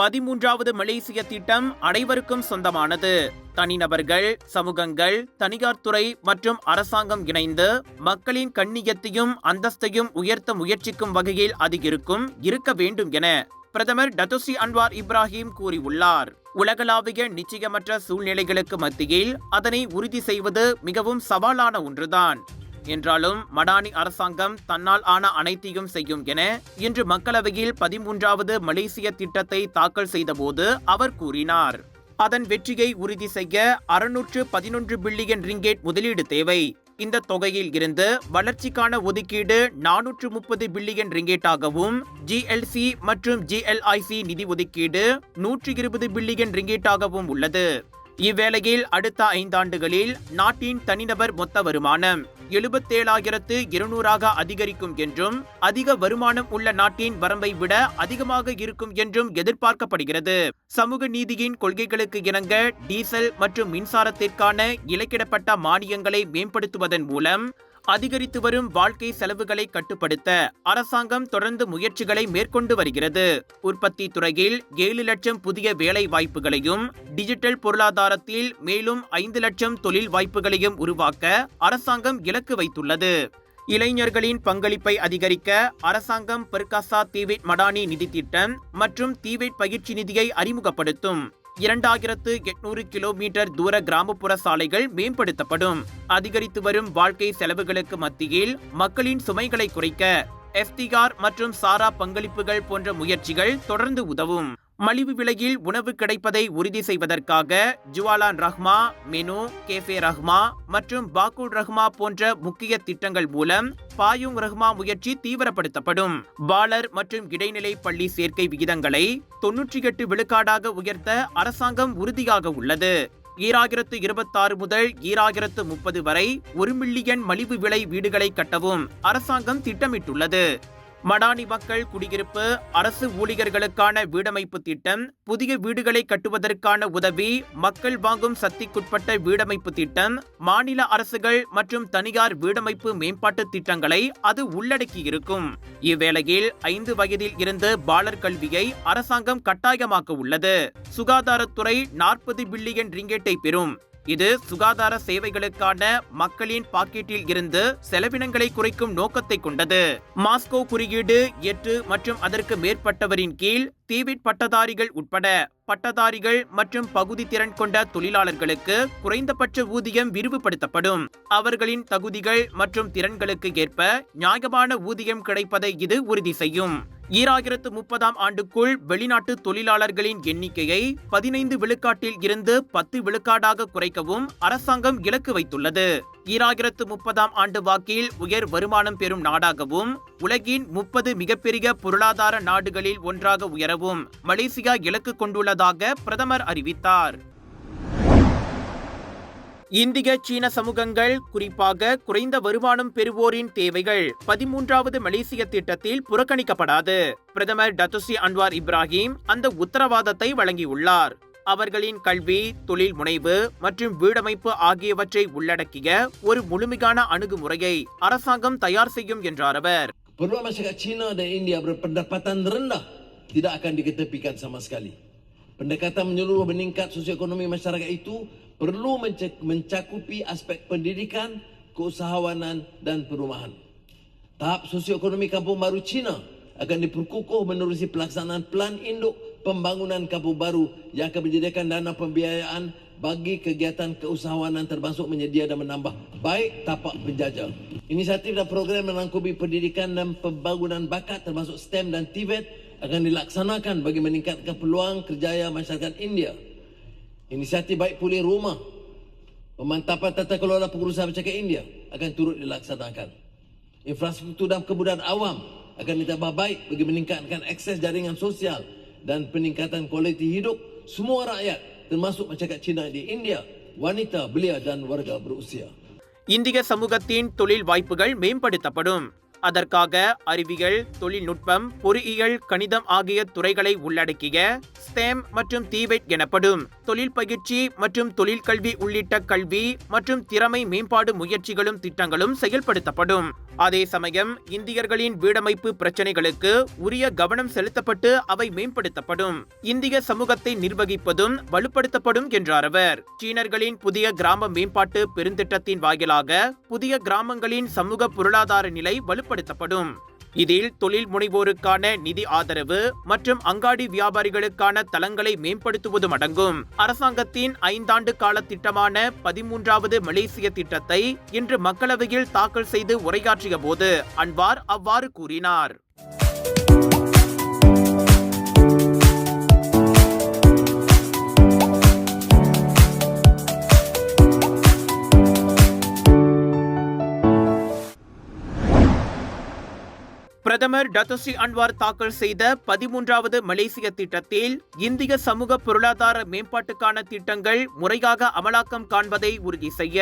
பதிமூன்றாவது மலேசிய திட்டம் அனைவருக்கும் சொந்தமானது. தனிநபர்கள் சமூகங்கள் தனியார் துறை மற்றும் அரசாங்கம் இணைந்து மக்களின் கண்ணியத்தையும் அந்தஸ்தையும் உயர்த்த முயற்சிக்கும் வகையில் அது இருக்கும் இருக்க வேண்டும் என பிரதமர் டத்துஸ்ரீ அன்வார் இப்ராஹிம் கூறியுள்ளார். உலகளாவிய நிச்சயமற்ற சூழ்நிலைகளுக்கு மத்தியில் அதனை உறுதி செய்வது மிகவும் சவாலான ஒன்றுதான். என்றாலும் மடானி அரசாங்கம் தன்னால் ஆன அனைத்தையும் செய்யும் என இன்று மக்களவையில் பதிமூன்றாவது மலேசிய திட்டத்தை தாக்கல் செய்தபோது அவர் கூறினார். அதன் வெற்றியை உறுதி செய்ய அறுநூற்று பதினொன்று பில்லியன் ரிங்கேட் முதலீடு தேவை. இந்த தொகையில் இருந்து வளர்ச்சிக்கான ஒதுக்கீடு நானூற்று முப்பது பில்லியன் ரிங்கேட்டாகவும் ஜிஎல்சி மற்றும் ஜிஎல்ஐசி நிதி ஒதுக்கீடு நூற்றி இருபது பில்லியன் ரிங்கேட்டாகவும் உள்ளது. இவ்வேளையில் அடுத்த ஐந்தாண்டுகளில் நாட்டின் தனிநபர் மொத்த வருமானம் எழுபத்தேழாயிரத்து இருநூறாக அதிகரிக்கும் என்றும் அதிக வருமானம் உள்ள நாட்டின் வரம்பை விட அதிகமாக இருக்கும் என்றும் எதிர்பார்க்கப்படுகிறது. சமூக நீதியின் கொள்கைகளுக்கு இணங்க டீசல் மற்றும் மின்சாரத்திற்கான இலக்கிடப்பட்ட மானியங்களை மேம்படுத்துவதன் மூலம் அதிகரித்து வரும் வாழ்க்கை செலவுகளை கட்டுப்படுத்த அரசாங்கம் தொடர்ந்து முயற்சிகளை மேற்கொண்டு வருகிறது. உற்பத்தி துறையில் ஏழு லட்சம் புதிய வேலை வாய்ப்புகளையும் டிஜிட்டல் பொருளாதாரத்தில் மேலும் ஐந்து லட்சம் தொழில் வாய்ப்புகளையும் உருவாக்க அரசாங்கம் இலக்கு வைத்துள்ளது. இளைஞர்களின் பங்களிப்பை அதிகரிக்க அரசாங்கம் பெர்காசா தீவேட் மடானி நிதி திட்டம் மற்றும் தீவேட் பயிற்சி நிதியை அறிமுகப்படுத்தும். இரண்டாயிரத்து எட்நூறு கிலோமீட்டர் தூர கிராமப்புற சாலைகள் மேம்படுத்தப்படும். அதிகரித்து வரும் வாழ்க்கை செலவுகளுக்கு மத்தியில் மக்களின் சுமைகளை குறைக்க எஃப்டிஆர் மற்றும் சாரா பங்களிப்புகள் போன்ற முயற்சிகள் தொடர்ந்து உதவும். மலிவு விலையில் உணவு கிடைப்பதை உறுதி செய்வதற்காக ஜுவாலான் ரஹ்மா மெனு கேஃபே ரஹ்மா மற்றும் பாக்குல் ரஹ்மா போன்ற முக்கிய திட்டங்கள் மூலம் பாயுங் ரஹ்மா முயற்சி தீவிரப்படுத்தப்படும். பாலர் மற்றும் இடைநிலை பள்ளி சேர்க்கை விகிதங்களை தொன்னூற்றி எட்டு விழுக்காடாக உயர்த்த அரசாங்கம் உறுதியாக உள்ளது. ஈராயிரத்து இருபத்தாறு முதல் ஈராயிரத்து முப்பது வரை ஒரு மில்லியன் மலிவு விலை வீடுகளை கட்டவும் அரசாங்கம் திட்டமிட்டுள்ளது. மடானி மக்கள் குடியிருப்பு அரசு ஊழியர்களுக்கான வீடமைப்பு திட்டம் புதிய வீடுகளை கட்டுவதற்கான உதவி மக்கள் வாங்கும் சக்திக்குட்பட்ட வீடமைப்பு திட்டம் மாநில அரசுகள் மற்றும் தனியார் வீடமைப்பு மேம்பாட்டு திட்டங்களை அது உள்ளடக்கியிருக்கும். இவ்வேளையில் ஐந்து வயதில் இருந்து பாலர் கல்வியை அரசாங்கம் கட்டாயமாக்க உள்ளது சுகாதாரத்துறை நாற்பது பில்லியன் ரிங்கெட்டை பெறும். இது சுகாதார சேவைகளுக்கான மக்களின் பாக்கெட்டில் இருந்து செலவினங்களை குறைக்கும் நோக்கத்தை கொண்டது. மாஸ்கோ குறியீடு எட்டு மற்றும் அதற்கு மேற்பட்டவரின் கீழ் தீவிட் பட்டதாரிகள் உட்பட பட்டதாரிகள் மற்றும் பகுதி திறன் கொண்ட தொழிலாளர்களுக்கு குறைந்தபட்ச ஊதியம் விரிவுபடுத்தப்படும். அவர்களின் தகுதிகள் மற்றும் திறன்களுக்கு ஏற்ப நியாயமான ஊதியம் கிடைப்பதை இது உறுதி செய்யும். ஈராயிரத்து முப்பதாம் ஆண்டுக்குள் வெளிநாட்டு தொழிலாளர்களின் எண்ணிக்கையை பதினைந்து விழுக்காட்டில் இருந்து பத்து விழுக்காடாக குறைக்கவும் அரசாங்கம் இலக்கு வைத்துள்ளது. ஈராயிரத்து முப்பதாம் ஆண்டு வாக்கில் உயர் வருமானம் பெறும் நாடாகவும் உலகின் முப்பது மிகப்பெரிய பொருளாதார நாடுகளில் ஒன்றாக உயரவும் மலேசியா இலக்கு கொண்டுள்ளதாக பிரதமர் அறிவித்தார். இந்திய சீன சமூகங்கள் குறிப்பாக குறைந்த வருமானம் பெறுவோரின் தேவைகள் பதிமூன்றாவது மலேசிய திட்டத்தில் புறக்கணிக்கப்படாது. பிரதமர் டத்துசி அன்வார் இப்ராஹிம் அந்த உத்தரவாதத்தை வழங்கியுள்ளார். அவர்களின் கல்வி தொழில் முனைவு மற்றும் வீடமைப்பு ஆகியவற்றை உள்ளடக்கிய ஒரு முழுமையான அணுகுமுறையை அரசாங்கம் தயார் செய்யும் என்றார் அவர். Peluang masyarakat Cina dan India berpendapatan rendah tidak akan diketepikan sama sekali. Pendekatan menyeluruh meningkat sosioekonomi masyarakat itu perlu menca- mencakupi aspek pendidikan, keusahawanan dan perumahan. Tahap sosioekonomi kampung baru Cina akan diperkukuh menerusi pelaksanaan plan induk pembangunan kampung baru yang akan menyediakan dana pembiayaan bagi kegiatan keusahawanan termasuk menyedia dan menambah baik tapak penjajah. Inisiatif dan program menangkubi pendidikan dan pembangunan bakat termasuk STEM dan TVET akan dilaksanakan bagi meningkatkan peluang kerjaya masyarakat India. Inisiatif baik pulih rumah, pemantapan tata kelola pengurusan masyarakat India akan turut dilaksanakan. Infrastruktur dan kebudayaan awam akan ditambah baik bagi meningkatkan akses jaringan sosial dan peningkatan kualiti hidup semua rakyat termasuk masyarakat Cina di India, wanita, belia dan warga berusia. இந்திய சமூகத்தின் தொழில் வாய்ப்புகள் மேம்படுத்தப்படும் அதற்காக அறிவியல் தொழில்நுட்பம் பொறியியல் கணிதம் ஆகிய துறைகளை உள்ளடக்கிய ஸ்டேம் மற்றும் தீபெட் எனப்படும் தொழில் பயிற்சி மற்றும் தொழில் கல்வி உள்ளிட்ட கல்வி மற்றும் திறமை மேம்பாடு முயற்சிகளும் திட்டங்களும் செயல்படுத்தப்படும். அதே சமயம் இந்தியர்களின் வீடமைப்பு பிரச்சனைகளுக்கு உரிய கவனம் செலுத்தப்பட்டு அவை மேம்படுத்தப்படும். இந்திய சமூகத்தை நிர்வகிப்பதும் வலுப்படுத்தப்படும் என்றார் அவர். சீனர்களின் புதிய கிராம மேம்பாட்டு பெருந்திட்டத்தின் வாயிலாக புதிய கிராமங்களின் சமூக பொருளாதார நிலை வலுப்படுத்தப்படும். இதில் தொழில் முனைவோருக்கான நிதி ஆதரவு மற்றும் அங்காடி வியாபாரிகளுக்கான தளங்களை மேம்படுத்துவதும் அடங்கும் அரசாங்கத்தின் ஐந்தாண்டு கால திட்டமான பதிமூன்றாவது மலேசிய திட்டத்தை இன்று மக்களவையில் தாக்கல் செய்து உரையாற்றிய போது அன்வார் அவ்வாறு கூறினார். பிரதமர் டத்தோஸ்ரீ அன்வார் தாக்கல் செய்த பதிமூன்றாவது மலேசிய திட்டத்தில் இந்திய சமூக பொருளாதார மேம்பாட்டுக்கான திட்டங்கள் முறையாக அமலாக்கம் காண்பதை உறுதி செய்ய.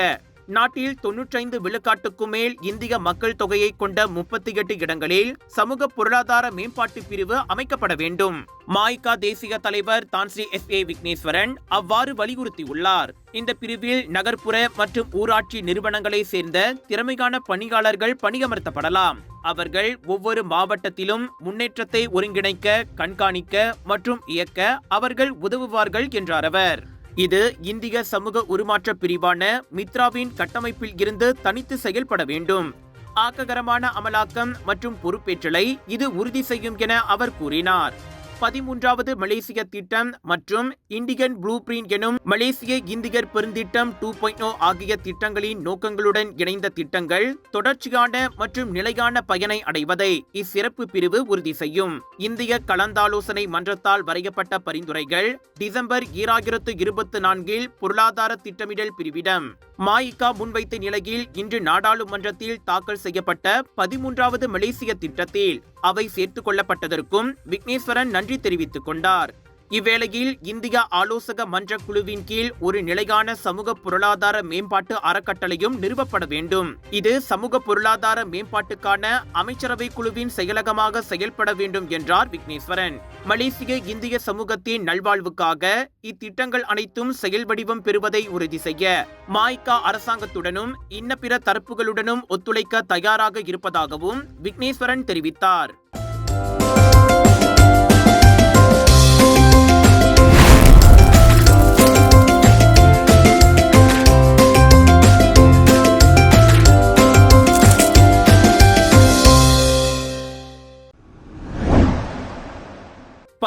நாட்டில் தொன்னூற்றைந்து விழுக்காட்டுக்கும் மேல் இந்திய மக்கள் தொகையை கொண்ட முப்பத்தி எட்டு இடங்களில் சமூக பொருளாதார மேம்பாட்டு பிரிவு அமைக்கப்பட வேண்டும். மாய்கா தேசிய தலைவர் தான்ஸ்ரீ எஸ் ஏ விக்னேஸ்வரன் அவ்வாறு வலியுறுத்தியுள்ளார். இந்த பிரிவில் நகர்ப்புற மற்றும் ஊராட்சி நிறுவனங்களை சேர்ந்த திறமையான பணியாளர்கள் பணியமர்த்தப்படலாம். அவர்கள் ஒவ்வொரு மாவட்டத்திலும் முன்னேற்றத்தை ஒருங்கிணைக்க கண்காணிக்க மற்றும் இயக்க அவர்கள் உதவுவார்கள் என்றார் அவர். இது இந்திய சமூக உருமாற்ற பிரிவான மித்ராவின் கட்டமைப்பில் இருந்து தனித்து செயல்பட வேண்டும். ஆக்ககரமான அமலாக்கம் மற்றும் பொறுப்பேற்றலை இது உறுதி செய்யும் என அவர் கூறினார். பதிமூன்றாவது மலேசிய திட்டம் மற்றும் இண்டிகன் ப்ளூ பிரிண்ட் எனும் மலேசிய இந்தியர் பெருந்திட்டம் டூ பாயிண்ட் ஆகிய திட்டங்களின் நோக்கங்களுடன் இணைந்த திட்டங்கள் தொடர்ச்சியான மற்றும் நிலையான பயனை அடைவதை இச்சிறப்பு பிரிவு உறுதி செய்யும். இந்திய கலந்தாலோசனை மன்றத்தால் வரையப்பட்ட பரிந்துரைகள் டிசம்பர் ஈராயிரத்து இருபத்தி நான்கில் பொருளாதார திட்டமிடல் பிரிவிடம். மாயிகா முன்வைத்த நிலையில் இன்று நாடாளுமன்றத்தில் தாக்கல் செய்யப்பட்ட பதிமூன்றாவது மலேசிய திட்டத்தில் அவை சேர்த்துக் கொள்ளப்பட்டதற்கும் விக்னேஸ்வரன் நன்றி தெரிவித்துக் கொண்டார். இவ்வேளையில் இந்தியா ஆலோசக மன்ற குழுவின் கீழ் ஒரு நிலையான சமூக பொருளாதார மேம்பாட்டு அறக்கட்டளையும் நிறுவப்பட வேண்டும். இது சமூக பொருளாதார மேம்பாட்டுக்கான அமைச்சரவை குழுவின் செயலகமாக செயல்பட வேண்டும் என்றார் விக்னேஸ்வரன். மலேசிய இந்திய சமூகத்தின் நல்வாழ்வுக்காக இத்திட்டங்கள் அனைத்தும் செயல் வடிவம் பெறுவதை உறுதி செய்ய மாய்கா அரசாங்கத்துடனும் இன்ன பிற தரப்புகளுடனும் ஒத்துழைக்க தயாராக இருப்பதாகவும் விக்னேஸ்வரன் தெரிவித்தார்.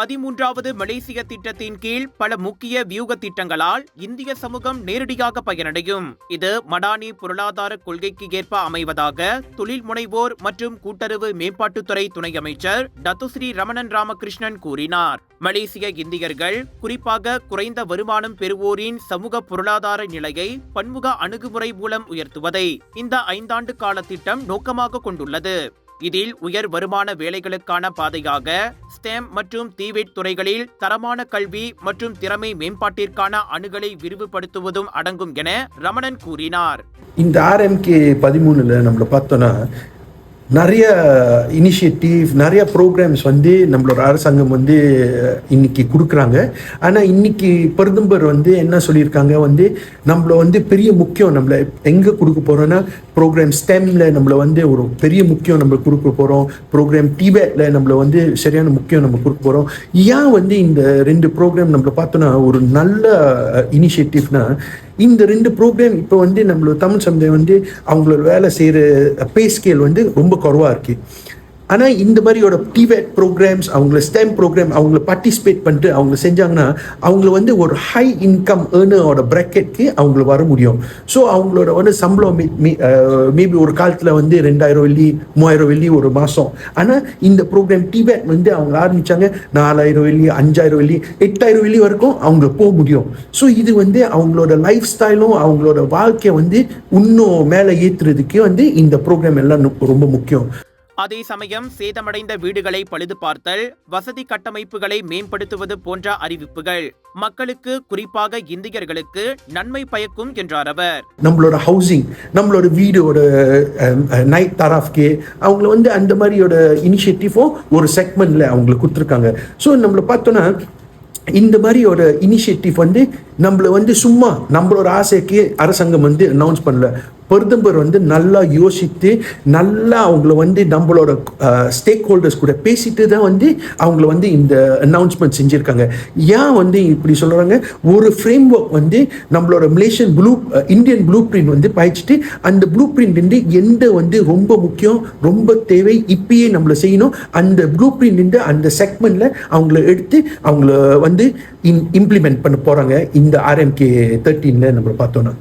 பதிமூன்றாவது மலேசிய திட்டத்தின் கீழ் பல முக்கிய வியூக திட்டங்களால் இந்திய சமூகம் நேரடியாக பயனடையும். இது மடானி பொருளாதார கொள்கைக்கு ஏற்ப அமைவதாக தொழில் முனைவோர் மற்றும் கூட்டுறவு மேம்பாட்டுத்துறை துணை அமைச்சர் டத்துஸ்ரீ ரமணன் ராமகிருஷ்ணன் கூறினார். மலேசிய இந்தியர்கள் குறிப்பாக குறைந்த வருமானம் பெறுவோரின் சமூக பொருளாதார நிலையை பன்முக அணுகுமுறை மூலம் உயர்த்துவதை இந்த ஐந்தாண்டு கால திட்டம் நோக்கமாக கொண்டுள்ளது. இதில் உயர் வருமான வேலைகளுக்கான பாதையாக ஸ்டெம் மற்றும் தீவெட் துறைகளில் தரமான கல்வி மற்றும் திறமை மேம்பாட்டிற்கான அணுகலை விரிவுபடுத்துவதும் அடங்கும் என ரமணன் கூறினார். இந்த ஆர்எம்கே பதிமூணுல நம்மள பார்த்தோம்னா நிறைய இனிஷியேட்டிவ் நிறைய ப்ரோக்ராம்ஸ் வந்து நம்மளோட அரசாங்கம் வந்து இன்னைக்கு கொடுக்குறாங்க. ஆனால் இன்னைக்கு பிரதமர் வந்து என்ன சொல்லியிருக்காங்க வந்து நம்மள வந்து பெரிய முக்கியம் நம்மளை எங்கே கொடுக்க போகிறோன்னா ப்ரோக்ராம் ஸ்டெம்ல நம்மள வந்து ஒரு பெரிய முக்கியம் நம்ம கொடுக்க போகிறோம் ப்ரோக்ராம் டிபேட்ல நம்மளை வந்து சரியான முக்கியம் நம்ம கொடுக்க போகிறோம் ஏன் வந்து இந்த ரெண்டு ப்ரோக்ராம் நம்மளை பார்த்தோன்னா ஒரு நல்ல இனிஷியேட்டிவ்னா இந்த ரெண்டு ப்ரோக்ராம் இப்போ வந்து நம்மளோட தமிழ் சமுதாயம் வந்து அவங்களோட வேலை செய்கிற பே ஸ்கேல் வந்து ரொம்ப குறவாக இருக்குது ஆனால் இந்த மாதிரியோட டிவேட் ப்ரோக்ராம்ஸ் அவங்கள ஸ்டெம் ப்ரோக்ராம் அவங்கள பார்ட்டிசிபேட் பண்ணிட்டு அவங்க செஞ்சாங்கன்னா அவங்கள வந்து ஒரு ஹை இன்கம் ஏர்னரோட ப்ராக்கெட்க்கு அவங்கள வர முடியும். ஸோ அவங்களோட வந்து சம்பளம் மேபி ஒரு காலத்தில் வந்து ரெண்டாயிரம் வெள்ளி மூவாயிரம் வெள்ளி ஒரு மாதம் ஆனால் இந்த ப்ரோக்ராம் டிவேட் வந்து அவங்க ஆரம்பித்தாங்க நாலாயிரம் வெள்ளி அஞ்சாயிரம் வெள்ளி எட்டாயிரம் வெள்ளி வரைக்கும் அவங்க போக முடியும். ஸோ இது வந்து அவங்களோட லைஃப் ஸ்டைலும் அவங்களோட வாழ்க்கையை வந்து இன்னும் மேலே ஏற்றுறதுக்கு வந்து இந்த ப்ரோக்ராம் எல்லாம் ரொம்ப முக்கியம். அதே சமயம் சேதமடைந்த வீடுகளை பழுது பார்த்தல் வசதி கட்டமைப்புகளை மேம்படுத்துவது போன்ற அறிவிப்புகள். மக்களுக்கு குறிப்பாக இந்தியர்களுக்கு நன்மை பயக்கும் என்றார் அவர். நம்மளோட ஹவுசிங் நம்மளோட வீடோட நைட் தராஃப்கே அவங்கள வந்து அந்த மாதிரியோட இனிஷியேட்டிவும் ஒரு செக்மெண்ட்ல அவங்களுக்கு கொடுத்துருக்காங்க. ஸோ நம்மளை பார்த்தோன்னா இந்த மாதிரியோட இனிஷியேட்டிவ் வந்து நம்மள வந்து சும்மா நம்மளோட ஆசைக்கு அரசாங்கம் வந்து அனௌன்ஸ் பண்ணல. பிரதமர் வந்து நல்லா யோசித்து நல்லா அவங்கள வந்து நம்மளோட ஸ்டேக் ஹோல்டர்ஸ் கூட பேசிட்டு தான் வந்து அவங்கள வந்து இந்த அனௌன்ஸ்மெண்ட் செஞ்சுருக்காங்க. ஏன் வந்து இப்படி சொல்கிறாங்க ஒரு ஃப்ரேம் ஒர்க் வந்து நம்மளோட Malaysian blue Indian blue print வந்து பாய்ச்சிட்டு அந்த ப்ளூ பிரிண்ட் வந்து எந்த வந்து ரொம்ப முக்கியம் ரொம்ப தேவை இப்பயே நம்மள செய்யணும். அந்த ப்ளூ பிரிண்ட் அந்த செக்மெண்ட்டில் அவங்கள எடுத்து அவங்கள வந்து இம்ப்ளிமெண்ட் பண்ண போகிறாங்க இந்த ஆர்எம்கே தேர்ட்டீன்ல நம்ம பார்த்தோன்னா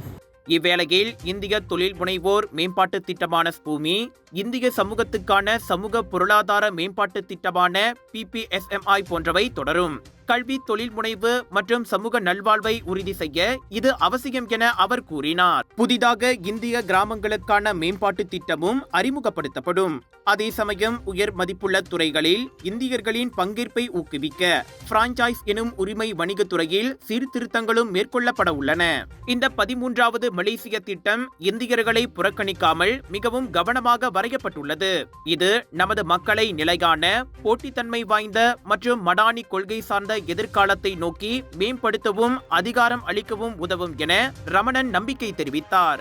இவ்வேளையில் இந்திய தொழில் முனைவோர் மேம்பாட்டு திட்டமான ஸ்பூமி இந்திய சமூகத்துக்கான சமூக பொருளாதார மேம்பாட்டு திட்டமான பிபிஎஸ்எம்ஐ போன்றவை தொடரும். கல்வி தொழில் முனைவு மற்றும் சமூக நல்வாழ்வை உறுதி செய்ய இது அவசியம் என அவர் கூறினார். புதிதாக இந்திய கிராமங்களுக்கான மேம்பாட்டு திட்டமும் அறிமுகப்படுத்தப்படும். அதே சமயம் உயர் மதிப்புள்ள துறைகளில் இந்தியர்களின் பங்கேற்பை ஊக்குவிக்க பிரான்சைஸ் எனும் உரிமை வணிகத் துறையில் சீர்திருத்தங்களும் மேற்கொள்ளப்பட உள்ளன. இந்த பதிமூன்றாவது மலேசிய திட்டம் இந்தியர்களை புறக்கணிக்காமல் மிகவும் கவனமாக வரையப்பட்டுள்ளது. இது நமது மக்களை நிலையான போட்டித்தன்மை வாய்ந்த மற்றும் மடானி கொள்கை சார்ந்த எதிர்காலத்தை நோக்கி மேம்படுத்தவும் அதிகாரம் அளிக்கவும் உதவும் என ரமணன் நம்பிக்கை தெரிவித்தார்.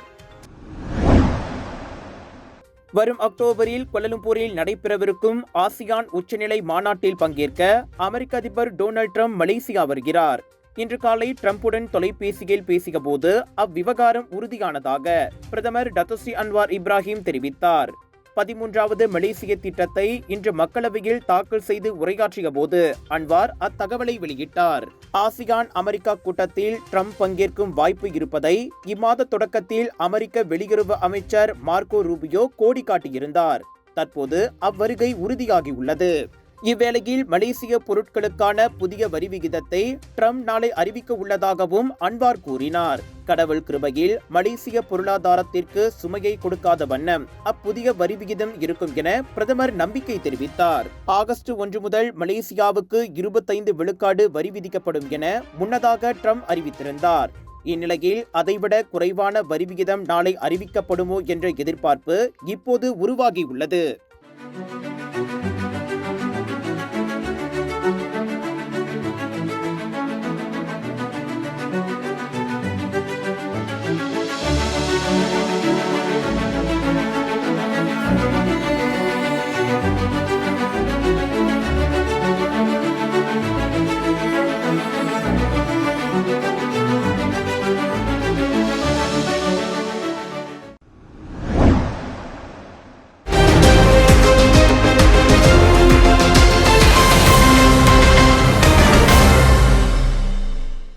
வரும் அக்டோபரில் கொலலும்பூரில் நடைபெறவிருக்கும் ஆசியான் உச்சநிலை மாநாட்டில் பங்கேற்க அமெரிக்க அதிபர் டொனால்ட் ட்ரம்ப் மலேசியா வருகிறார். இன்று காலை ட்ரம்புடன் தொலைபேசியில் பேசியபோது அவ்விவகாரம் உறுதியானதாக பிரதமர் டத்தோஸ்ரீ அன்வார் இப்ராஹிம் தெரிவித்தார். பதிமூன்றாவது மலேசிய திட்டத்தை இன்று மக்களவையில் தாக்கல் செய்து உரையாற்றிய போது அன்வார் அத்தகவலை வெளியிட்டார். ஆசியான் அமெரிக்கா கூட்டத்தில் ட்ரம்ப் பங்கேற்கும் வாய்ப்பு இருப்பதை இம்மாத தொடக்கத்தில் அமெரிக்க வெளியுறவு அமைச்சர் மார்க்கோ ரூபியோ கோடி காட்டியிருந்தார் தற்போது அவ்வருகை உறுதியாகியுள்ளது. இவ்வேளையில் மலேசிய பொருட்களுக்கான புதிய வரி விகிதத்தை ட்ரம்ப் நாளை அறிவிக்க உள்ளதாகவும் அன்வார் கூறினார். கடவுள் கிருபையில் மலேசிய பொருளாதாரத்திற்கு சுமையை கொடுக்காத வண்ணம் அப்புதிய வரி விகிதம் இருக்கும் என பிரதமர் நம்பிக்கை தெரிவித்தார். ஆகஸ்ட் ஒன்று முதல் மலேசியாவுக்கு இருபத்தைந்து விழுக்காடு வரி விதிக்கப்படும் என முன்னதாக ட்ரம்ப் அறிவித்திருந்தார். இந்நிலையில் அதைவிட குறைவான வரி விகிதம் நாளை அறிவிக்கப்படுமோ என்ற எதிர்பார்ப்பு இப்போது உருவாகியுள்ளது.